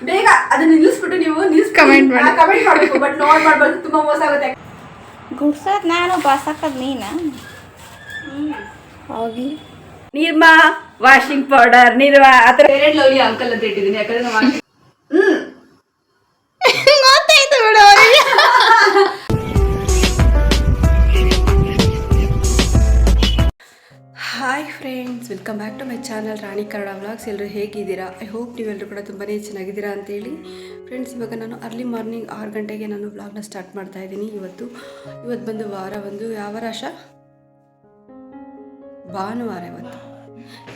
ಬೇಗ ಅದನ್ನ ನಿಲ್ಲಿಸ್ಬಿಟ್ಟು ನೀವು ನಿಲ್ಲಿಸ್ ಕಮೆಂಟ್ ಮಾಡಿ. ಕಮೆಂಟ್ ಮಾಡಬೇಕು ಬಟ್ ನೋಡ್ ಮಾಡ್ಬಾರ್ದು ತುಂಬಾ ಮೋಸ ಆಗುತ್ತೆ. ಗುಡ್ಸೋದು ನಾನು ಬಾಸಾಕದ್ ನೀನ? ಹೋಗಿ. ನಿರ್ಮಾ ವಾಷಿಂಗ್ ಪೌಡರ್ ನಿರ್ಮಾ ಆ ಥರ. ಎರಡು ಲವ್ಲಿ ಅಂಕಲ್ ಅಂತ ಇಟ್ಟಿದ್ದೀನಿ ಯಾಕಂದ್ರೆ ನಾವು ಹ್ಮ್. ಗೊತ್ತಾಯ್ತು ಬಿಡು ಅವ್ರಿಗೆ hi friends, welcome back to my channel Rani Kannada vlogs. ಎಲ್ಲರೂ ಹೇಗಿದ್ದೀರಾ? ಐ ಹೋಪ್ ನೀವೆಲ್ಲರೂ ಕೂಡ ತುಂಬಾ ಚೆನ್ನಾಗಿದ್ದೀರಾ ಅಂತೇಳಿ. ಫ್ರೆಂಡ್ಸ್, ಇವಾಗ ನಾನು ಅರ್ಲಿ ಮಾರ್ನಿಂಗ್ ಆರು ಗಂಟೆಗೆ ನಾನು ವ್ಲಾಗ್ನ ಸ್ಟಾರ್ಟ್ ಮಾಡ್ತಾ ಇದ್ದೀನಿ. ಇವತ್ತು ಇವತ್ತು ಬಂದು ವಾರ ಒಂದು ಯಾವ ರಾಶ ಭಾನುವಾರ ಇವತ್ತು.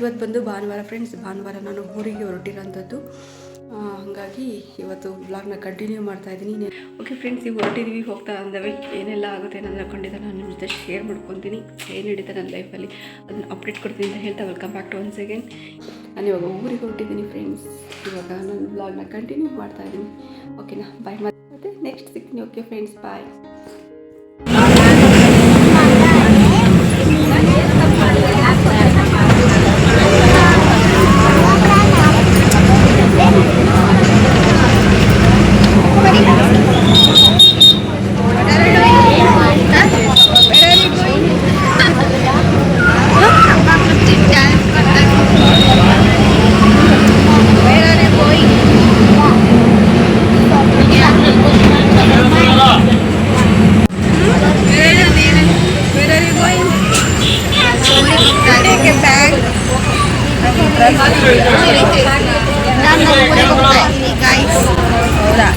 ಇವತ್ತು ಬಂದು ಭಾನುವಾರ, ಫ್ರೆಂಡ್ಸ್, ಭಾನುವಾರ ನಾನು ಊರಿಗೆ ಹೊರಟಿರೋಂಥದ್ದು. ಹಾಗಾಗಿ ಇವತ್ತು ಬ್ಲಾಗ್ನ ಕಂಟಿನ್ಯೂ ಮಾಡ್ತಾ ಇದ್ದೀನಿ. ಓಕೆ ಫ್ರೆಂಡ್ಸ್ ಈಗ ಹೊರಟಿದ್ದೀವಿ, ಹೋಗ್ತಾ ಅಂದವೆ. ಏನೆಲ್ಲ ಆಗುತ್ತೆ ನಾನು ಅನ್ಕೊಂಡಿದ್ದೆ ನಾನು ನಿಮ್ಮ ಜೊತೆ ಶೇರ್ ಮಾಡ್ಕೊತೀನಿ. ಏನು ನಡೀತೆ ನನ್ನ ಲೈಫಲ್ಲಿ ಅದನ್ನ ಅಪ್ಡೇಟ್ ಕೊಡ್ತೀನಿ ಅಂತ ಹೇಳ್ತಾ welcome back to one second ನಾನು ಇವಾಗ ಊರಿಗೆ ಹೊರಟಿದ್ದೀನಿ ಫ್ರೆಂಡ್ಸ್ ಇವಾಗ ನಾನು ಬ್ಲಾಗ್ನ ಕಂಟಿನ್ಯೂ ಮಾಡ್ತಾ ಇದ್ದೀನಿ. ಓಕೆನಾ ಬಾಯ್ ಮತ್ತೆ ನೆಕ್ಸ್ಟ್ ಸಿಗ್ತೀನಿ. Okay friends bye Dan nak buat ni guys. Tak.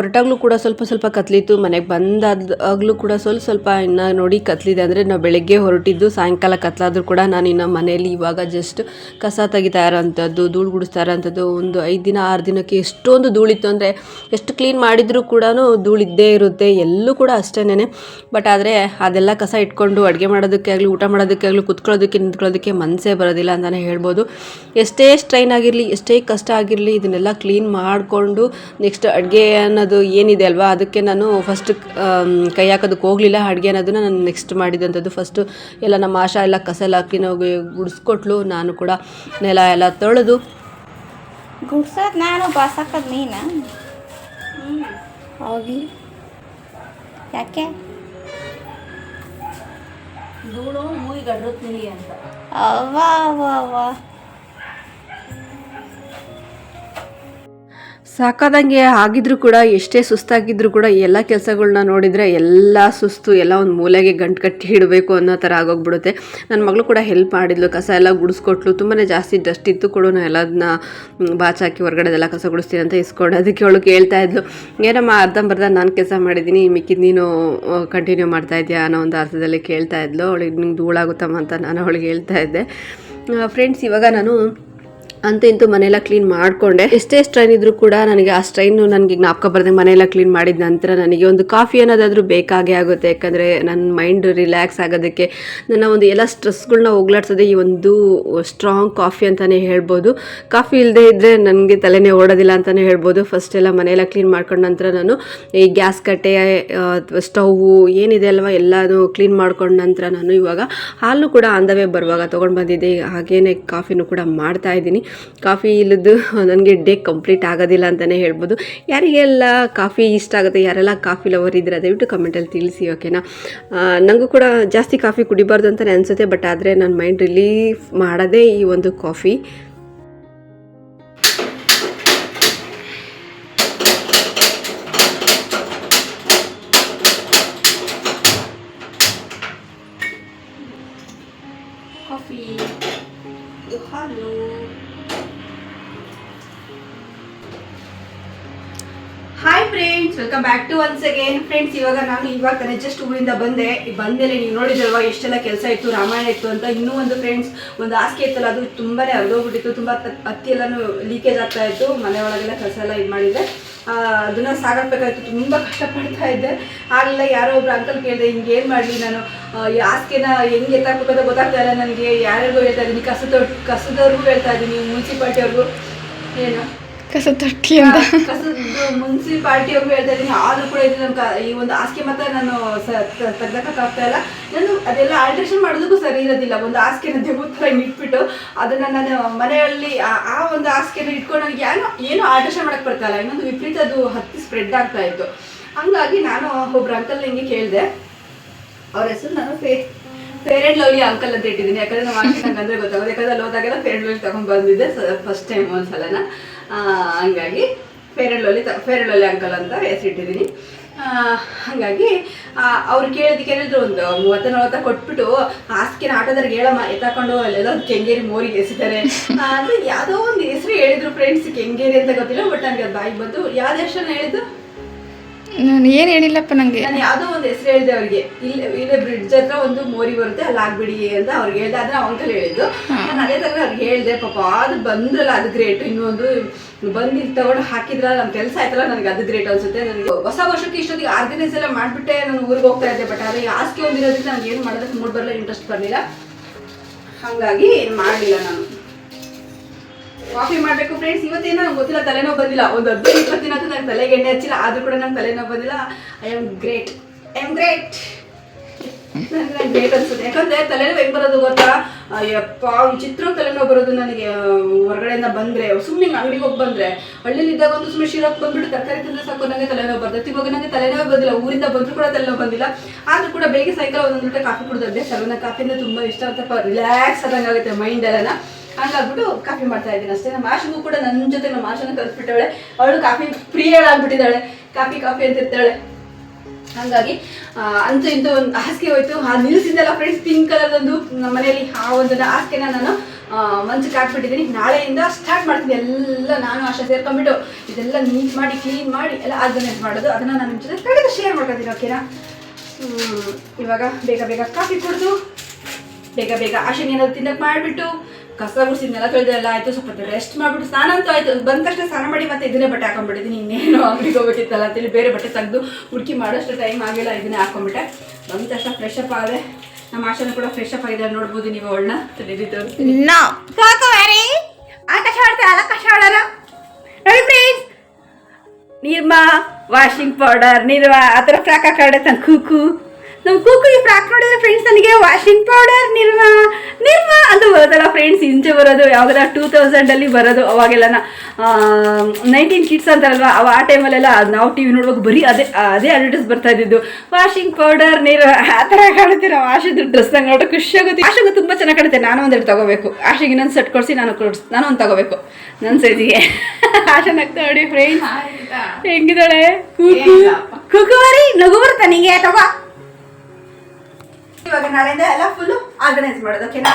ಹೊರಟಾಗ್ಲೂ ಕೂಡ ಸ್ವಲ್ಪ ಸ್ವಲ್ಪ ಕತ್ಲಿತ್ತು. ಮನೆಗೆ ಬಂದಾದ ಆಗಲೂ ಕೂಡ ಸ್ವಲ್ಪ ಸ್ವಲ್ಪ ಇನ್ನು ನೋಡಿ ಕತ್ಲಿದೆ ಅಂದರೆ ನಾವು ಬೆಳಗ್ಗೆ ಹೊರಟಿದ್ದು, ಸಾಯಂಕಾಲ ಕತ್ಲಾದರೂ ಕೂಡ ನಾನು ಇನ್ನು ಮನೆಯಲ್ಲಿ ಇವಾಗ ಜಸ್ಟ್ ಕಸ ತೆಗಿತಾ ಇರೋಂಥದ್ದು, ಧೂಳು ಗುಡಿಸ್ತಾ ಇರೋಂಥದ್ದು ಒಂದು ಐದು ದಿನ, ಆರು ದಿನಕ್ಕೆ ಎಷ್ಟೊಂದು ಧೂಳಿತ್ತು ಅಂದರೆ ಎಷ್ಟು ಕ್ಲೀನ್ ಮಾಡಿದರೂ ಕೂಡ ಧೂಳಿದ್ದೇ ಇರುತ್ತೆ. ಎಲ್ಲೂ ಕೂಡ ಅಷ್ಟೇನೆ ಬಟ್ ಆದರೆ ಅದೆಲ್ಲ ಕಸ ಇಟ್ಕೊಂಡು ಅಡುಗೆ ಮಾಡೋದಕ್ಕೆ ಆಗಲಿ, ಊಟ ಮಾಡೋದಕ್ಕೆ ಆಗಲಿ, ಕುತ್ಕೊಳ್ಳೋದಕ್ಕೆ, ನಿಂತ್ಕೊಳ್ಳೋದಕ್ಕೆ ಮನಸ್ಸೇ ಬರೋದಿಲ್ಲ ಅಂತಲೇ ಹೇಳ್ಬೋದು. ಎಷ್ಟೇ ಸ್ಟ್ರೈನ್ ಆಗಿರಲಿ, ಎಷ್ಟೇ ಕಷ್ಟ ಆಗಿರಲಿ, ಇದನ್ನೆಲ್ಲ ಕ್ಲೀನ್ ಮಾಡಿಕೊಂಡು ನೆಕ್ಸ್ಟ್ ಅಡುಗೆ ಅನ್ನೋದು ಏನಿದೆ ಅಲ್ವಾ? ಅದಕ್ಕೆ ನಾನು ಫಸ್ಟ್ ಕೈ ಹಾಕೋದಕ್ಕೆ ಹೋಗಲಿಲ್ಲ. ಅಡುಗೆ ಅನ್ನೋದನ್ನ ನಾನು ನೆಕ್ಸ್ಟ್ ಮಾಡಿದಂಥದ್ದು ಫಸ್ಟು ಎಲ್ಲ ನಮ್ಮ ಆಶಾ ಎಲ್ಲ ಕಸ ಎಲ್ಲ ನಾವು ಗುಡಿಸ್ಕೊಟ್ಲು. ನಾನು ಕೂಡ ನೆಲ ಎಲ್ಲ ತೊಳೆದು. ಗುಡ್ಸೋದು ನಾನು ಬಾಸಕ್ಕದ್ ನೀನ? ಹೋಗಿ. ಯಾಕೆ? ಧೂಳು ಅಂತ. ಅವ್ವಾ ಅವ್ವಾ ಅವ್ವ. ಸಾಕಾದಂಗೆ ಆಗಿದ್ರು ಕೂಡ, ಎಷ್ಟೇ ಸುಸ್ತಾಗಿದ್ರು ಕೂಡ ಎಲ್ಲ ಕೆಲಸಗಳನ್ನ ನೋಡಿದರೆ ಎಲ್ಲ ಸುಸ್ತು, ಎಲ್ಲ ಒಂದು ಮೂಲೆಗೆ ಗಂಟು ಕಟ್ಟಿ ಇಡಬೇಕು ಅನ್ನೋ ಥರ ಆಗೋಗ್ಬಿಡುತ್ತೆ. ನನ್ನ ಮಗಳು ಕೂಡ ಹೆಲ್ಪ್ ಮಾಡಿದ್ಲು, ಕಸ ಎಲ್ಲ ಗುಡಿಸ್ಕೊಟ್ಲು ತುಂಬಾ ಜಾಸ್ತಿ ಡಸ್ಟ್ ಇತ್ತು ಕೂಡ ನಾನು ಎಲ್ಲದನ್ನ ಬಾಚಾಕಿ ಹೊರಗಡೆದೆಲ್ಲ ಕಸ ಗುಡಿಸ್ತೀನಿ ಅಂತ ಇಸ್ಕೊಂಡು ಅದಕ್ಕೆ ಅವಳು ಕೇಳ್ತಾ ಇದ್ಲು. ಏನಮ್ಮ ಅರ್ಧಂಬರ್ಧ ನಾನು ಕೆಲಸ ಮಾಡಿದ್ದೀನಿ ಮಿಕ್ಕಿದ ನೀನು ಕಂಟಿನ್ಯೂ ಮಾಡ್ತಾ ಇದೆಯಾ ಅನ್ನೋ ಒಂದು ಅರ್ಥದಲ್ಲಿ ಕೇಳ್ತಾ ಇದ್ಲು. ಅವಳಿಗೆ ನಿಂಗೆ ಧೂಳಾಗುತ್ತಮ್ಮ ಅಂತ ನಾನು ಅವಳಿಗೆ ಹೇಳ್ತಾ ಇದ್ದೆ. ಫ್ರೆಂಡ್ಸ್ ಇವಾಗ ನಾನು ಅಂತೂ ಇಂತೂ ಮನೆಯೆಲ್ಲ ಕ್ಲೀನ್ ಮಾಡಿಕೊಂಡೆ. ಎಷ್ಟೇ ಸ್ಟ್ರೈನ್ ಇದ್ರೂ ಕೂಡ ನನಗೆ ಆ ಸ್ಟ್ರೈನು ನನಗೆ ಜ್ಞಾಪಕ ಬರ್ದಂಗೆ ಮನೆಯೆಲ್ಲ ಕ್ಲೀನ್ ಮಾಡಿದ ನಂತರ ನನಗೆ ಒಂದು ಕಾಫಿ ಅನ್ನೋದಾದ್ರೂ ಬೇಕಾಗೇ ಆಗುತ್ತೆ. ಯಾಕಂದರೆ ನನ್ನ ಮೈಂಡ್ ರಿಲ್ಯಾಕ್ಸ್ ಆಗೋದಕ್ಕೆ ನನ್ನ ಒಂದು ಎಲ್ಲ ಸ್ಟ್ರೆಸ್ಗಳನ್ನ ಹೋಗ್ಲಾಡ್ಸೋದೇ ಈ ಒಂದು ಸ್ಟ್ರಾಂಗ್ ಕಾಫಿ ಅಂತಲೇ ಹೇಳ್ಬೋದು. ಕಾಫಿ ಇಲ್ಲದೆ ಇದ್ದರೆ ನನಗೆ ತಲೆನೇ ಓಡೋದಿಲ್ಲ ಅಂತಲೇ ಹೇಳ್ಬೋದು. ಫಸ್ಟ್ ಎಲ್ಲ ಮನೆಯೆಲ್ಲ ಕ್ಲೀನ್ ಮಾಡ್ಕೊಂಡ ನಂತರ ನಾನು ಈ ಗ್ಯಾಸ್ ಕಟ್ಟೆ ಸ್ಟೌವು ಏನಿದೆ ಅಲ್ವಾ ಎಲ್ಲನೂ ಕ್ಲೀನ್ ಮಾಡ್ಕೊಂಡ ನಂತರ ನಾನು ಇವಾಗ ಹಾಲು ಕೂಡ ಆಂದವೇ ಬರುವಾಗ ತೊಗೊಂಡು ಬಂದಿದ್ದೆ. ಹಾಗೇನೆ ಕಾಫಿನೂ ಕೂಡ ಮಾಡ್ತಾ ಇದ್ದೀನಿ. ಕಾಫಿ ಇಲ್ಲದ್ದು ನನಗೆ ಡೇ ಕಂಪ್ಲೀಟ್ ಆಗೋದಿಲ್ಲ ಅಂತಲೇ ಹೇಳ್ಬೋದು. ಯಾರಿಗೆಲ್ಲ ಕಾಫಿ ಇಷ್ಟ ಆಗುತ್ತೆ, ಯಾರೆಲ್ಲ ಕಾಫಿ ಲವರ್ ಇದ್ದರೆ ದಯವಿಟ್ಟು ಕಮೆಂಟಲ್ಲಿ ತಿಳಿಸಿ ಓಕೆನಾ ನನಗೂ ಕೂಡ ಜಾಸ್ತಿ ಕಾಫಿ ಕುಡಿಬಾರ್ದು ಅಂತಲೇ ಅನಿಸುತ್ತೆ ಬಟ್ ಆದರೆ ನನ್ನ ಮೈಂಡ್ ರಿಲೀಫ್ ಮಾಡೋದೇ ಈ ಒಂದು ಕಾಫಿ. ಒನ್ಸ್ ಅಗೇನ್ ಫ್ರೆಂಡ್ಸ್ ಇವಾಗ ನಾನು ಇವಾಗ ತಾನೇ ಜಸ್ಟ್ ಊರಿಂದ ಬಂದೆ. ಬಂದ್ಮೇಲೆ ನೀವು ನೋಡಿದ್ರಲ್ವಾ, ಎಷ್ಟೆಲ್ಲ ಕೆಲಸ ಇತ್ತು, ರಾಮಾಯಣ ಇತ್ತು ಅಂತ. ಇನ್ನೂ ಒಂದು ಫ್ರೆಂಡ್ಸ್ ಒಂದು ಹಾಸಿಗೆ ಇತ್ತಲ್ಲ, ಅದು ತುಂಬಾನೇ ಹರಿದೋಗ್ಬಿಟ್ಟಿತ್ತು ತುಂಬ ಹತ್ತಿ ಎಲ್ಲಾನು ಲೀಕೇಜ್ ಆಗ್ತಾ ಇತ್ತು. ಮನೆ ಒಳಗೆಲ್ಲ ಕೆಲಸ ಎಲ್ಲ ಇದು ಮಾಡಿದ್ದೆ ಅದನ್ನ ಸಾಗಾಕ್ಬೇಕಾಯ್ತು ತುಂಬ ಕಷ್ಟಪಡ್ತಾ ಇದ್ದೆ. ಆಗಲಿಲ್ಲ, ಯಾರೋ ಒಬ್ರು ಅಂಕಲ್ ಕೇಳಿದೆ, ಹಿಂಗೆ ಏನು ಮಾಡಲಿ ನಾನು? ಈ ಹಾಸಿಗೆನ ಹೆಂಗೆ ಎತ್ತಾಕ್ಬೇಕಂತ ಗೊತ್ತಾಗ್ತಾ ಇಲ್ಲ ನನಗೆ. ಯಾರ್ಯಾರಿಗೂ ಹೇಳ್ತಾ ಇದ್ದೀನಿ. ಕಸದ ಕಸದವ್ರಿಗೂ ಹೇಳ್ತಾ ಇದ್ದೀನಿ. ಮುನ್ಸಿಪಾಲ್ಟಿಯವ್ರಿಗೂ. ಏನು. ಕಸ ತೊಟ್ಟಿ ಅಂತ ಕಸದ ಮುನ್ಸಿಪಾಲ್ಟಿ ಅವ್ರು ಹೇಳ್ತಾ ಇದ್ದೀನಿ ಆದ್ರೂ ಕೂಡ ಇದು ಕ- ಈ ಒಂದು ಹಾಸಿಗೆ ಮಾತ್ರ ನಾನು ತೆಗ್ದಕ್ಕಾಗ್ತಾ ಇಲ್ಲ. ನಾನು ಅದೆಲ್ಲ ಆಲ್ಟ್ರೇಷನ್ ಮಾಡೋದಕ್ಕೂ ಸರಿ ಇರೋದಿಲ್ಲ. ಒಂದು ಹಾಸಿಗೆನ ಹಿಂಗ್ ಇಟ್ಬಿಟ್ಟು ಅದನ್ನ ನಾನು ಮನೆಯಲ್ಲಿ ಆ- ಒಂದು ಹಾಸಿಗೆನ ಇಟ್ಕೊಂಡು ನನಗೆ ಏನೋ ಏನೂ ಆಲ್ಟ್ರೇಷನ್ ಮಾಡಕ್ ಬರ್ತಾ ಇಲ್ಲ. ಇನ್ನೊಂದು ವಿಪರೀತ ಅದು ಹತ್ತಿ ಸ್ಪ್ರೆಡ್ ಆಗ್ತಾ ಇತ್ತು. ಹಂಗಾಗಿ ನಾನು ಒಬ್ರು ಅಂಕಲ್ ಹಿಂಗೆ ಕೇಳಿದೆ. ಅವ್ರ ಹೆಸರು ನಾನು ಫೇ ಫೇರ್ ಲವ್ಲಿ ಅಂಕಲ್ ಅಂತ ಇಟ್ಟಿದ್ದೀನಿ. ಯಾಕಂದ್ರೆ ನಮ್ಮ ಆಂಟಿ ನಂಗೆ ಗೊತ್ತಾಗೋದು. ಯಾಕಂದ್ರೆ ಅಲ್ಲಿ ಹೋದಾಗೆಲ್ಲ ಫೇರ್ ಲವ್ಲಿ ತಗೊಂಡ್ ಬಂದಿದ್ದೆ. ಫಸ್ಟ್ ಟೈಮ್ ಒಂದ್ಸಲನ. ಹಂಗಾಗಿ fair lovely fair lovely uncle ಅಂತ ಹೆಸರಿಟ್ಟಿದ್ದೀನಿ ಹಾಗಾಗಿ ಅವ್ರು ಕೇಳಿದಕ್ಕೆ ಏನಿದ್ರು ಒಂದು ಮೂವತ್ತ ನಲವತ್ತ ಕೊಟ್ಬಿಟ್ಟು ಹಾಸಿಗೆನ ಆಟೋದವ್ರಿಗೆ ಹೇಳಮ್ಮ ಎತ್ತಾಕೊಂಡು ಅಲ್ಲೆಲ್ಲ ಕೆಂಗೇರಿ ಮೋರಿಗೆ ಆ, ಅಂದ್ರೆ ಯಾವುದೋ ಒಂದು ಹೆಸರು ಹೇಳಿದ್ರು ಫ್ರೆಂಡ್ಸ್ ಕೆಂಗೇರಿ ಅಂತ ಗೊತ್ತಿಲ್ಲ ಬಟ್ ನನಗೆ ಅದು ಬಾಯಿಗೆ ಬಂತು. ಯಾವ್ದು ಹೆಸರನ್ನ ಹೇಳಿದ್ದು? ನಾನು ಏನು ಹೇಳಿಲ್ಲಪ್ಪ ನನಗೆ ನಾನು ಯಾವುದೋ ಒಂದು ಹೆಸರು ಹೇಳಿದೆ ಅವ್ರಿಗೆ. ಇಲ್ಲಿ ಇಲ್ಲೇ ಬ್ರಿಡ್ಜ್ ಹತ್ರ ಒಂದು ಮೋರಿ ಬರುತ್ತೆ ಅಲ್ಲಿ ಆಗ್ಬಿಡಿ ಅಂತ ಅವ್ರಿಗೆ ಹೇಳ್ದೆ. ಅದನ್ನ ಅಂಕಲ್ ಹೇಳಿದ್ದು. ನಾನು ಅದೇ ತರ ಅವ್ರಿಗೆ ಹೇಳಿದೆ ಪಾಪ ಅದು ಬಂದ್ರಲ್ಲ ಅದು ಗ್ರೇಟ್ ಇನ್ನೊಂದು ಬಂದು ಇಲ್ಲಿ ತಗೊಂಡು ಹಾಕಿದ್ರ ನಮ್ಮ ಕೆಲಸ ಆಯ್ತಲ್ಲ ನನಗೆ ಅದು ಗ್ರೇಟ್ ಅನ್ಸುತ್ತೆ. ನನಗೆ ಹೊಸ ವರ್ಷಕ್ಕೆ ಇಷ್ಟೊತ್ತಿಗೆ ಆರ್ಗನೈಸ್ ಎಲ್ಲ ಮಾಡ್ಬಿಟ್ಟೆ ನಾನು ಊರಿಗೆ ಹೋಗ್ತಾ ಇದ್ದೆ. ಬಟ್ ಆದರೆ ಹಾಸಿಗೆ ಒಂದಿರೋದ್ರಿಂದ ನನಗೆ ಏನು ಮಾಡೋದಕ್ಕೆ ಮೂಡ್ ಬರಲ್ಲ ಇಂಟ್ರೆಸ್ಟ್ ಬರಲಿಲ್ಲ. ಹಾಗಾಗಿ ಏನು ಮಾಡಲಿಲ್ಲ ನಾನು. ಕಾಫಿ ಮಾಡಬೇಕು ಫ್ರೆಂಡ್ಸ್ ಇವತ್ತೇನೋ ನಂಗೆ ಗೊತ್ತಿಲ್ಲ, ತಲೆನೋವು ಬಂದಿಲ್ಲ. ಒಂದು ಹದಿನೈದು, ಇಪ್ಪತ್ತು ದಿನ ನಂಗೆ ತಲೆಗೆ ಎಣ್ಣೆ ಹಚ್ಚಿಲ್ಲ. ಆದ್ರೂ ಕೂಡ ನಂಗೆ ತಲೆನೋವು ಬಂದಿಲ್ಲ. I am great I am great ನನಗೆ ಗ್ರೇಟ್ ಅನ್ಸುತ್ತೆ. ಯಾಕಂದ್ರೆ ತಲೆನೋವು ಹೆಂಗೆ ಬರೋದು ಗೊತ್ತಾ? ಅಯ್ಯಪ್ಪ ವಿಚಿತ್ರ ತಲೆನೋವು ಬರೋದು ನನಗೆ. ಹೊರಗಡೆಯಿಂದ ಬಂದರೆ ಸುಮ್ಮನೆ ಅಂಗಡಿಗೆ ಹೋಗಿ ಬಂದರೆ. ಹಳ್ಳಿಲಿ ಇದ್ದಾಗ ಒಂದು ಸುಮ್ಮನೆ ಶಿರಪ್ ಬಂದ್ಬಿಟ್ಟು ತರಕಾರಿ ತಿಂದ್ರೆ ಸಾಕು ನನಗೆ ತಲೆನೋವು ಬರ್ತೈತಿ ಇವಾಗ ನನಗೆ ತಲೆನೋವು ಬಂದಿಲ್ಲ. ಊರಿಂದ ಬಂದರೂ ಕೂಡ ತಲೆನೋವು ಬಂದಿಲ್ಲ. ಆದರೂ ಕೂಡ ಬೆಳಿಗ್ಗೆ ಸಾಯಂಕಾಲ ಒಂದೊಂದು ಕಾಫಿ ಕುಡಿದ್ರೆ ಅಭ್ಯಾಸ ನನಗೆ ಕಾಫಿಯಿಂದ ತುಂಬಾ ಇಷ್ಟ ಅಂತ ರಿಲ್ಯಾಕ್ಸ್ ಆದಂಗೆ ಆಗುತ್ತೆ ಮೈಂಡ್ ಎಲ್ಲ ಹಂಗಾಗ್ಬಿಟ್ಟು ಕಾಫಿ ಮಾಡ್ತಾ ಇದ್ದೀನಿ ಅಷ್ಟೇ. ನಮ್ಮ ಆಶಿಗೂ ಕೂಡ ನನ್ನ ಜೊತೆ ನಮ್ಮ ಆಶನ ಕಲ್ಸ್ಬಿಟ್ಟವಳೆ ಅವಳು ಕಾಫಿ ಪ್ರಿಯಳಾಗ್ಬಿಟ್ಟಿದ್ದಾಳೆ ಕಾಫಿ ಕಾಫಿ ಅಂತ ಇರ್ತಾಳೆ. ಹಂಗಾಗಿ ಅಂತೂ ಇಂತೂ ಒಂದು ಹಾಸಿಗೆ ಹೋಯ್ತು. ಆ ನಿಲ್ಸಿದ್ದಲ್ಲ ಫ್ರೆಂಡ್ಸ್ ಪಿಂಕ್ ಕಲರ್ ಒಂದು ನಮ್ಮ ಮನೆಯಲ್ಲಿ ಆ ಒಂದು ಹಾಸಿಗೆನ ನಾನು ಮಂಚಕ್ಕೆ ಹಾಕ್ಬಿಟ್ಟಿದ್ದೀನಿ. ನಾಳೆಯಿಂದ ಸ್ಟಾರ್ಟ್ ಮಾಡ್ತೀನಿ. ಎಲ್ಲ ನಾನು, ಆಶೆ ಸೇರ್ಕೊಂಡ್ಬಿಟ್ಟು ಇದೆಲ್ಲ ನೀಟ್ ಮಾಡಿ ಕ್ಲೀನ್ ಮಾಡಿ ಎಲ್ಲ ಆರ್ಗನೈಸ್ ಮಾಡೋದು. ಅದನ್ನ ನಾನು ನಿಮ್ಮ ಜೊತೆ ಖಂಡಿತ ಶೇರ್ ಮಾಡ್ಕೊತೀನಿ ಓಕೆನಾ ಇವಾಗ ಬೇಗ ಬೇಗ ಕಾಫಿ ಕುಡಿದು, ಬೇಗ ಬೇಗ ಆಶೆಗೆ ಏನಾದ್ರು ತಿನ್ನಕ್ ಮಾಡಿಬಿಟ್ಟು ಕಸ ಗುಡಿಸಿದ್ನೆಲ್ಲ ತೊಳೆದೆಲ್ಲ ಆಯ್ತು ಸ್ವಲ್ಪ ರೆಸ್ಟ್ ಮಾಡ್ಬಿಟ್ಟು ಸ್ನಾನ ಅಂತೂ ಆಯ್ತು. ಬಂದ ತಕ್ಷಣ ಸ್ನಾನ ಮಾಡಿ ಮತ್ತೆ ಇದನ್ನೇ ಬಟ್ಟೆ ಹಾಕೊಂಡ್ಬಿಟ್ಟಿದ್ದೀನಿ ಇನ್ನೇನು ಅಂಗಡಿಗೆ ಹೋಗ್ಬಿಟ್ಟಿತ್ತಲ್ಲ ಅಂತೇಳಿ ಬೇರೆ ಬಟ್ಟೆ ತೆಗೆದು ಹುಡುಕಿ ಮಾಡೋಷ್ಟು ಟೈಮ್ ಆಗಿಲ್ಲ ಇದನ್ನೇ ಹಾಕೊಂಡ್ಬಿಟ್ಟೆ. ಬಂದ ತಕ್ಷಣ ಫ್ರೆಶ್ ಅಪ್ ಆದೆ. ನಮ್ಮ ಆಶಾನು ಕೂಡ ಫ್ರೆಶ್ ಅಪ್ ಆಗಿದೆ ನೋಡ್ಬೋದು ನೀವು ಅವಳನ್ನ. ತಲೆದಿ ತೋರಿಸ್ತೀನಿ. ಆಕಾಶ ಆಡ್ತಾರೆ ಕಷ ಆಡೋಣ ನೋಡಿ friends Nirma washing powder Nirma ಆ ಥರ ಫ್ರಾಕ್ ಹಾಕಾಡತ್ತೆ ಕೂಕು. ನಮ್ಮ ಕೂಕು ಈ ಫ್ರಾಕ್ ನೋಡಿದ್ರೆ ಫ್ರೆಂಡ್ಸ್ ನನಗೆ ವಾಷಿಂಗ್ ಪೌಡರ್ ನಿರ್ಮಾ ನಿರ್ಮಾ ಅಂತ ಬರೋದಲ್ಲ ಫ್ರೆಂಡ್ಸ್ ಇಂಚೆ ಬರೋದು ಯಾವಾಗ ಟೂ ತೌಸಂಡಲ್ಲಿ ಬರೋದು ಅವಾಗೆಲ್ಲ ನೈನ್ಟೀನ್ ಕಿಡ್ಸ್ ಅಂತಾರಲ್ವ ಅವ ಆ ಟೈಮಲ್ಲೆಲ್ಲ ನಾವು ಟಿ ವಿ ನೋಡುವಾಗ ಬರೀ ಅದೇ ಅದೇ ಅಡ್ವರ್ಟೈಸ್ ಬರ್ತಾ ಇದ್ದಿದ್ದು. ವಾಷಿಂಗ್ ಪೌಡರ್ ನೀರು ಆ ಥರ ಕಾಣುತ್ತೆ ನಾವು ಆಶೆದು ಡ್ರೆಸ್ ನಂಗೆ ನೋಡೋ ಖುಷಿ ಆಗುತ್ತೆ. ಆಶೆಗೂ ತುಂಬ ಚೆನ್ನಾಗಿ ಕಾಣುತ್ತೆ ನಾನು ಒಂದೆರಡು ತಗೋಬೇಕು. ಆಶೆಗೆ ಇನ್ನೊಂದು ಸೆಟ್ ಕೊಡಿಸಿ ನಾನು ಕೊಡ್ಸ್ ನಾನು ಒಂದು ತಗೋಬೇಕು ನನ್ನ ಸೈಜಿಗೆ ಆಶೆ ನಗ್ತಾ ನೋಡಿ ಫ್ರೆಂಡ್ಸ್ ಹೆಂಗಿದಾಳೆ ಕೂಕು ಬರೀ ನಗು ಬರ್ತಾ ನಿಂಗೆ? ತಗೋ. ಇವಾಗ ನಾಳೆಯಿಂದ ಎಲ್ಲ ಫುಲ್ಲು ಆರ್ಗನೈಸ್ ಮಾಡೋದು ಓಕೆನಾ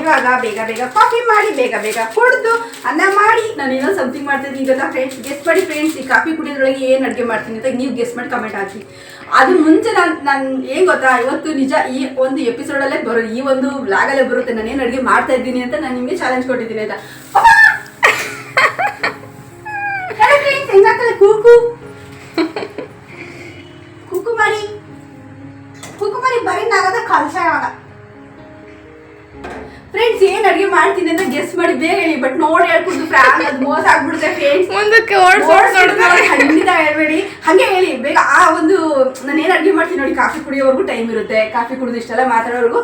ಇವಾಗ ಬೇಗ ಬೇಗ ಕಾಫಿ ಮಾಡಿ, ಬೇಗ ಬೇಗ ಕುಡಿದು, ಅನ್ನ ಮಾಡಿ. ನಾನು ಏನೋ ಸಮಥಿಂಗ್ ಮಾಡ್ತಿದ್ದೀನಿ. ಗೊತ್ತಾ ಫ್ರೆಂಡ್ಸ್ ಗೆಸ್ಟ್ ಮಾಡಿ ಫ್ರೆಂಡ್ಸ್ ಈ ಕಾಫಿ ಕುಡಿಯೋದ್ರೊಳಗೆ ಏನು ಅಡುಗೆ ಮಾಡ್ತೀನಿ ಅಂತ ನೀವು ಗೆಸ್ಟ್ ಮಾಡಿ ಕಮೆಂಟ್ ಹಾಕಿ. ಅದ್ರ ಮುಂಚೆ ನಾನು ನಾನು ಏನು ಗೊತ್ತಾ? ಇವತ್ತು ನಿಜ ಈ ಒಂದು ಎಪಿಸೋಡಲ್ಲೇ ಬರೋ, ಈ ಒಂದು ಬ್ಲಾಗಲ್ಲೇ ಬರುತ್ತೆ. ನಾನು ಏನು ಅಡುಗೆ ಮಾಡ್ತಾ ಇದ್ದೀನಿ ಅಂತ ನಾನು ನಿಮಗೆ ಚಾಲೆಂಜ್ ಕೊಟ್ಟಿದ್ದೀನಿ, ಆಯ್ತಾ? ಏನ್ ಅಡಿಗೆ ಮಾಡ್ತೀನಿ ಅಂತ ಗೆಸ್ ಮಾಡಿ ಬೇಗ ಹೇಳಿ ಬಟ್ ನೋಡಿ ಹೇಳ್ಕೊಂಡು ಫ್ಯಾನ್ ಅದು ಮೋಸ ಆಗ್ಬಿಡುತ್ತೆ ಫ್ರೆಂಡ್ಸ್ ಮುಂದಕ್ಕೆ ಖಂಡಿತ ಹೇಳ್ಬೇಡಿ. ಹಂಗೆ ಹೇಳಿ ಬೇಗ ಆ ಒಂದು ನಾನು ಏನ್ ಅಡಿಗೆ ಮಾಡ್ತೀನಿ ನೋಡಿ ಕಾಫಿ ಕುಡಿಯೋವರೆಗೂ ಟೈಮ್ ಇರುತ್ತೆ. ಕಾಫಿ ಕುಡಿದು ಇಷ್ಟೆಲ್ಲ ಮಾತಾಡೋವರೆಗೂ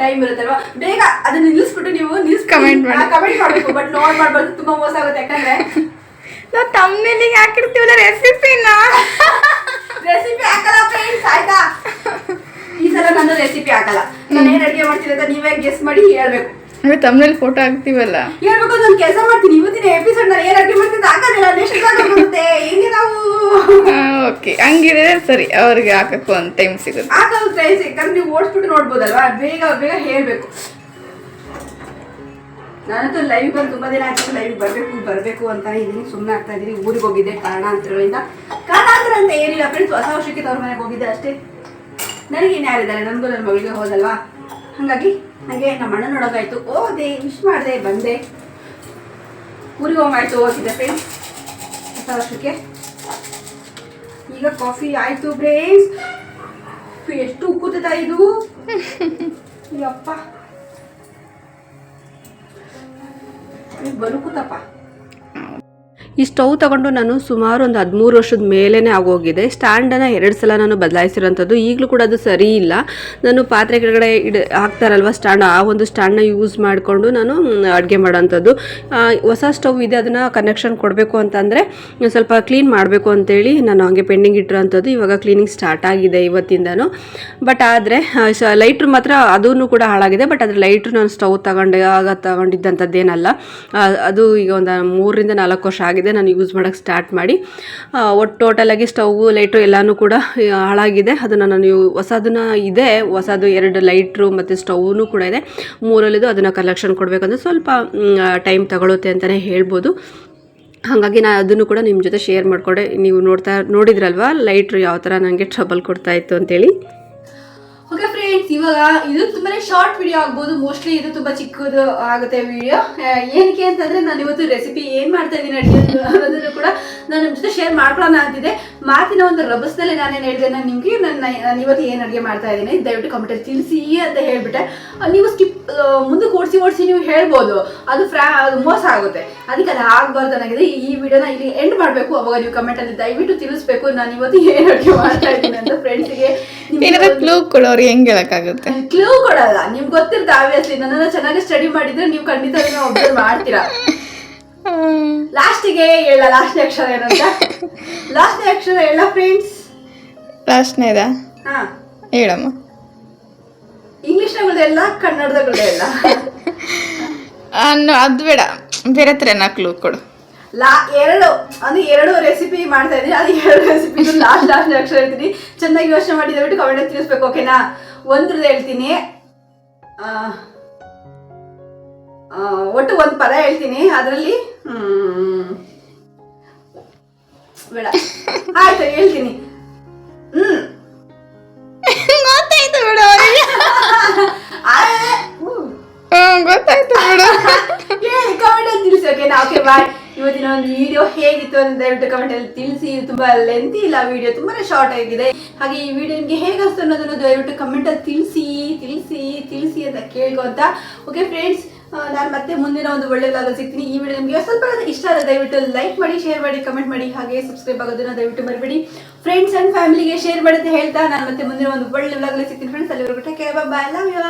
ಟೈಮ್ ಇರುತ್ತಲ್ವಾ? ಬೇಗ ಅದನ್ನ ನಿಲ್ಲಿಸ್ಬಿಟ್ಟು ನೀವು ನಿಲ್ಸ್ ಕಮೆಂಟ್ ಮಾಡಿ. ಕಮೆಂಟ್ ಮಾಡ್ಬೇಕು ಬಟ್ ನೋಡ್ ಮಾಡ್ಬಾರ್ದು ತುಂಬಾ ಮೋಸ ಆಗುತ್ತೆ. ಯಾಕಂದ್ರೆ ನಾವು ತಮ್ಮನೇಲಿಗೆ ಹಾಕಿರ್ತೀವಲ್ಲ ರೆಸಿಪಿನ ರೆಸಿಪಿ ಹಾಕಲ್ಲ ಫ್ರೆಂಡ್ಸ್ ಆಯ್ತಾ? ಈ ಸಲ ನಾನು ರೆಸಿಪಿ ಹಾಕಲ್ಲ. ನಾನು ಏನ್ ಅಡಿಗೆ ಮಾಡ್ತೀನಿ ಅಂತ ನೀವೇ ಗೆಸ್ ಮಾಡಿ ಹೇಳ್ಬೇಕು. ಅಂದ್ರೆ ತಮ್ಮನೇಲಿ ಫೋಟೋ ಹಾಕ್ತೀವಲ್ಲ? ಹೇಳ್ಬೇಕು ನಾನು ಕೆಲಸ ಮಾಡ್ತೀನಿ. ಇವತ್ತಿನ ಎಪಿಸೋಡ್ ನಾನು ಏನ್ ಅಡಿಗೆ ಮಾಡ್ತೀನಿ ಅಂತ ಹಾಕೋದಿಲ್ಲ ನೆಕ್ಸ್ಟ್ ಬರುತ್ತೆ ಹೆಂಗೆ ನಾವು ಓಕೆ ಹಂಗಿದ್ರೆ ಸರಿ ಅವ್ರಿಗೆ ಹಾಕಕ್ಕೂ ಒಂದು ಟೈಮ್ ಸಿಗುತ್ತೆ. ಹಾಕೋದು ಟೈಮ್ ಯಾಕಂದ್ರೆ ನೀವು ಓಡಿಸ್ಬಿಟ್ಟು ನೋಡ್ಬೋದಲ್ವಾ? ಬೇಗ ಬೇಗ ಹೇಳ್ಬೇಕು. ನಾನಂತೂ ಲೈವ್ ಬಂದು ತುಂಬ ದಿನ ಆಯ್ತು ಲೈವ್ ಬರಬೇಕು ಬರಬೇಕು ಅಂತ ಇದೀನಿ. ಸುಮ್ಮನೆ ಆಗ್ತಾ ಇದ್ದೀನಿ ಊರಿಗೆ ಹೋಗಿದ್ದೆ ಕಾರಣ ಕಾರಣಾಂತರಗಳಿಂದ ಕಾರಣ ಅಂತ ಏನಿಲ್ಲ ಫ್ರೆಂಡ್ಸ್ ಹೊಸ ವರ್ಷಕ್ಕೆ ತವ್ರ ಮನೆಗೆ ಹೋಗಿದ್ದೆ ಅಷ್ಟೇ. ನನಗೆ ಇನ್ಯಾರಿದ್ದಾರೆ ನನಗೂ ನನ್ನ ಮಗಳಿಗೆ ಹೋದಲ್ವಾ? ಹಾಗಾಗಿ ನನಗೆ ನಮ್ಮ ಅಣ್ಣ ನೋಡೋದಾಯ್ತು ಓದೆ ವಿಶ್ ಮಾಡಿದೆ, ಬಂದೆ. ಊರಿಗೆ ಹೋಗಾಯ್ತು ಹೋಗಿದ್ದೆ ಫ್ರೆಂಡ್ಸ್ ಹೊಸ ವರ್ಷಕ್ಕೆ. ಈಗ ಕಾಫಿ ಆಯ್ತು ಫ್ರೆಂಡ್ಸ್ ಎಷ್ಟು ಉಕ್ಕುತ್ತದ ಇದು? ಯಪ್ಪ. ಇದು ಬರುಕುತ್ತಪ್ಪ. ಈ ಸ್ಟವ್ ತಗೊಂಡು ನಾನು ಸುಮಾರು ಒಂದು ಹದಿಮೂರು ವರ್ಷದ ಮೇಲೇ ಆಗೋಗಿದೆ. ಸ್ಟ್ಯಾಂಡನ್ನು ಎರಡು ಸಲ ನಾನು ಬದಲಾಯಿಸಿರೋಂಥದ್ದು ಈಗಲೂ ಕೂಡ ಅದು ಸರಿ ಇಲ್ಲ. ನಾನು ಪಾತ್ರೆ ಕೆಳಗಡೆ ಇಡ, ಹಾಕ್ತಾರಲ್ವ ಸ್ಟ್ಯಾಂಡ್, ಆ ಒಂದು ಸ್ಟ್ಯಾಂಡ್ನ ಯೂಸ್ ಮಾಡಿಕೊಂಡು ನಾನು ಅಡುಗೆ ಮಾಡೋಂಥದ್ದು. ಹೊಸ ಸ್ಟವ್ ಇದೆ, ಅದನ್ನು ಕನೆಕ್ಷನ್ ಕೊಡಬೇಕು ಅಂತಂದರೆ ಸ್ವಲ್ಪ ಕ್ಲೀನ್ ಮಾಡಬೇಕು ಅಂತೇಳಿ ನಾನು ಹಂಗೆ ಪೆಂಡಿಂಗ್ ಇಟ್ಟಿರೋಂಥದ್ದು ಇವಾಗ ಕ್ಲೀನಿಂಗ್ ಸ್ಟಾರ್ಟ್ ಆಗಿದೆ ಇವತ್ತಿಂದನೂ. ಬಟ್ ಆದರೆ ಲೈಟ್ರ್ ಮಾತ್ರ ಅದೂ ಕೂಡ ಹಾಳಾಗಿದೆ. ಬಟ್ ಅದ್ರ ಲೈಟ್ರ್ ನಾನು ಸ್ಟವ್ ತಗೊಂಡಾಗ ತಗೊಂಡಿದ್ದಂಥದ್ದೇನಲ್ಲ. ಅದು ಈಗ ಒಂದು ಮೂರರಿಂದ ನಾಲ್ಕು ವರ್ಷ ಆಗಿದೆ. ನಾನು ಯೂಸ್ ಮಾಡೋಕ್ಕೆ ಸ್ಟಾರ್ಟ್ ಮಾಡಿ. ಒಟ್ಟು ಟೋಟಲಾಗಿ ಸ್ಟವ್ ಲೈಟ್ರು ಎಲ್ಲನೂ ಕೂಡ ಹಾಳಾಗಿದೆ. ಅದನ್ನು ನಾನು ಹೊಸದನ್ನು ಇದೆ. ಹೊಸದು ಎರಡು ಲೈಟ್ರು ಮತ್ತು ಸ್ಟವ್ನು ಕೂಡ ಇದೆ. ಮೂರಲ್ಲಿದ್ದು ಅದನ್ನು ಕಲೆಕ್ಷನ್ ಕೊಡಬೇಕಂದ್ರೆ ಸ್ವಲ್ಪ ಟೈಮ್ ತಗೊಳುತ್ತೆ ಅಂತಲೇ ಹೇಳ್ಬೋದು. ಹಾಗಾಗಿ ನಾನು ಅದನ್ನು ಕೂಡ ನಿಮ್ಮ ಜೊತೆ ಶೇರ್ ಮಾಡಿಕೊಂಡೆ. ನೀವು ನೋಡ್ತಾ ನೋಡಿದ್ರಲ್ವಾ ಲೈಟ್ರು ಯಾವ ಥರ ನನಗೆ ಟ್ರಬಲ್ ಕೊಡ್ತಾ ಇತ್ತು ಅಂತೇಳಿ. ಓಕೆ ಫ್ರೆಂಡ್ಸ್ ಇವಾಗ ಇದು ತುಂಬಾನೇ ಶಾರ್ಟ್ ವಿಡಿಯೋ ಆಗ್ಬೋದು. ಮೋಸ್ಟ್ಲಿ ಇದು ತುಂಬಾ ಚಿಕ್ಕದು ಆಗುತ್ತೆ ವಿಡಿಯೋ ಏನಕ್ಕೆ ಅಂತಂದ್ರೆ ನಾನು ಇವತ್ತು ರೆಸಿಪಿ ಏನ್ ಮಾಡ್ತಾ ಇದ್ದೀನಿ ಅಡಿಗೆ ಅನ್ನೋದನ್ನು ಕೂಡ ನಾನು ನಿಮ್ಮ ಜೊತೆ ಶೇರ್ ಮಾಡ್ಕೊಳ್ಳೋಣ ಅಂತಿದೆ ಮಾತಿನ ಒಂದು ರಭಸದಲ್ಲಿ ನಾನೇನು ಹೇಳಿದೆ ನಾನು ನಿಮಗೆ ನಾನು ಇವತ್ತು ಏನು ಅಡುಗೆ ಮಾಡ್ತಾ ಇದ್ದೀನಿ. ದಯವಿಟ್ಟು ಕಮೆಂಟಲ್ಲಿ ತಿಳಿಸಿ ಅಂತ ಹೇಳ್ಬಿಟ್ಟೆ. ನೀವು ಸ್ಕಿಪ್ ಮುಂದೆ ಓಡಿಸಿ ಓಡಿಸಿ ನೀವು ಹೇಳ್ಬೋದು. ಅದು ಫ್ರಾ, ಅದು ಮೋಸ ಆಗುತ್ತೆ. ಅದಕ್ಕೆ ಅದು ಆಗ್ಬಾರ್ದು ಅನ್ನೋದಿದೆ ಈ ವಿಡಿಯೋನ ಇಲ್ಲಿ ಎಂಡ್ ಮಾಡಬೇಕು. ಅವಾಗ ನೀವು ಕಮೆಂಟಲ್ಲಿ ದಯವಿಟ್ಟು ತಿಳಿಸ್ಬೇಕು. ನಾನು ಇವತ್ತು ಏನು ಅಡುಗೆ ಮಾಡ್ತಾ ಇದ್ದೀನಿ ಅಂತ ಫ್ರೆಂಡ್ಸಿಗೆ ಏನಾದ್ರು ಕ್ಲೂ ಕೊಡೋರು ಹೆಂಗ್ ಹೇಳಕ್ಕಾಗುತ್ತೆ? ಕ್ಲೂ ಕೊಡಲ್ಲ. ನಿಮ್ಗೆ ಗೊತ್ತಿರುತ್ತೆ ಆಬ್ವಿಯಸ್ಲಿ ನನ್ನನ್ನು ಚೆನ್ನಾಗಿ ಸ್ಟಡಿ ಮಾಡಿದ್ರೆ ನೀವು ಖಂಡಿತ ಒಬ್ಸರ್ವ್ ಮಾಡ್ತೀರಾ. ಲಾಸ್ಟಿಗೆ ಹೇಳ ಲಾಸ್ಟ್ ಅಕ್ಷರ ಏನಂತ? ಲಾಸ್ಟ್ ಅಕ್ಷರ ಹೇಳ ಫ್ರೆಂಡ್ಸ್ ಲಾಸ್ಟ್ನೇದ ಹಾ. ಹೇಳಮ್ಮ. ಇಂಗ್ಲಿಷ್ ಎಲ್ಲ ಕನ್ನಡದಗಳೆಲ್ಲ ಎಲ್ಲ ಅದು ಬೇಡ. ಬೇರೆ ಥರ ಕ್ಲೂ ಕೊಡು. ಲಾ ಎರಡು ಅಂದ್ರೆ ಎರಡು ರೆಸಿಪಿ ಮಾಡ್ತಾ ಇದ್ದೀನಿ. ಅದು ಎರಡು ರೆಸಿಪಿ ಲಾಸ್ಟ್ ಲಾಸ್ಟ್ ಅಕ್ಷರ ಹೇಳ್ತೀನಿ. ಚೆನ್ನಾಗಿ ಯೋಚನೆ ಮಾಡಿ ದಯವಿಟ್ಟು ಕಮೆಂಟ್ ತಿಳಿಸ್ಬೇಕು ಓಕೆನಾ ಒಂದ್ರದ್ದು ಹೇಳ್ತೀನಿ. ಒಟ್ಟು ಒಂದು ಪದ ಹೇಳ್ತೀನಿ. ಅದರಲ್ಲಿ ಬೇಡ. ಆಯ್ತು ಹೇಳ್ತೀನಿ. ಹ್ಮ್. ಗೊತ್ತಾಯ್ತು ಬಿಡು ಗೊತ್ತಾಯ್ತು ಬಿಡು. ಹೇಳಿ ಕಮೆಂಟ್ ಅಲ್ಲಿ ತಿಳಿಸಿ ಓಕೆನಾ ಓಕೆ ಬಾಯ್ ಇವತ್ತಿನ ಒಂದು ವಿಡಿಯೋ ಹೇಗಿತ್ತು ಅಂತ ದಯವಿಟ್ಟು ಕಮೆಂಟ್ ಅಲ್ಲಿ ತಿಳಿಸಿ. ತುಂಬಾ ಲೆಂತಿ ಇಲ್ಲ ವಿಡಿಯೋ ತುಂಬಾ ಶಾರ್ಟ್ ಆಗಿದೆ. ಹಾಗೆ ಈ ವಿಡಿಯೋ ನಿಮಗೆ ಹೇಗೆ ಅನಿಸ್ತು ಅನ್ನೋದನ್ನು ದಯವಿಟ್ಟು ಕಮೆಂಟ್ ಅಲ್ಲಿ ತಿಳಿಸಿ ತಿಳಿಸಿ ತಿಳಿಸಿ ಅಂತ ಕೇಳ್ಕೊಂತ ಓಕೆ ಫ್ರೆಂಡ್ಸ್ ನಾನು ಮತ್ತೆ ಮುಂದಿನ ಒಂದು ಒಳ್ಳೆ ಲಾಗ ಅಲ್ಲಿ ಸಿಗ್ತೀನಿ. ಈ ವಿಡಿಯೋ ನಿಮಗೆ ಸ್ವಲ್ಪ ಇಷ್ಟ ಆದರೆ ದಯವಿಟ್ಟು ಲೈಕ್ ಮಾಡಿ ಶೇರ್ ಮಾಡಿ ಕಮೆಂಟ್ ಮಾಡಿ, ಹಾಗೆ ಸಬ್ಸ್ಕ್ರೈಬ್ ಆಗೋದನ್ನ ದಯವಿಟ್ಟು ಮರಿಬೇಡಿ. ಫ್ರೆಂಡ್ಸ್ ಅಂಡ್ ಫ್ಯಾಮಿಲಿಗೆ ಶೇರ್ ಮಾಡಿ ಹೇಳ್ತಾ ನಾನು ಮತ್ತೆ ಮುಂದಿನ ಒಂದು ಒಳ್ಳೆ ಅಲ್ಲಿ ಸಿಗ್ತೀನಿ. ಫ್ರೆಂಡ್ಸ್ ಅಲ್ಲಿವರೆಗೂ take care bye love you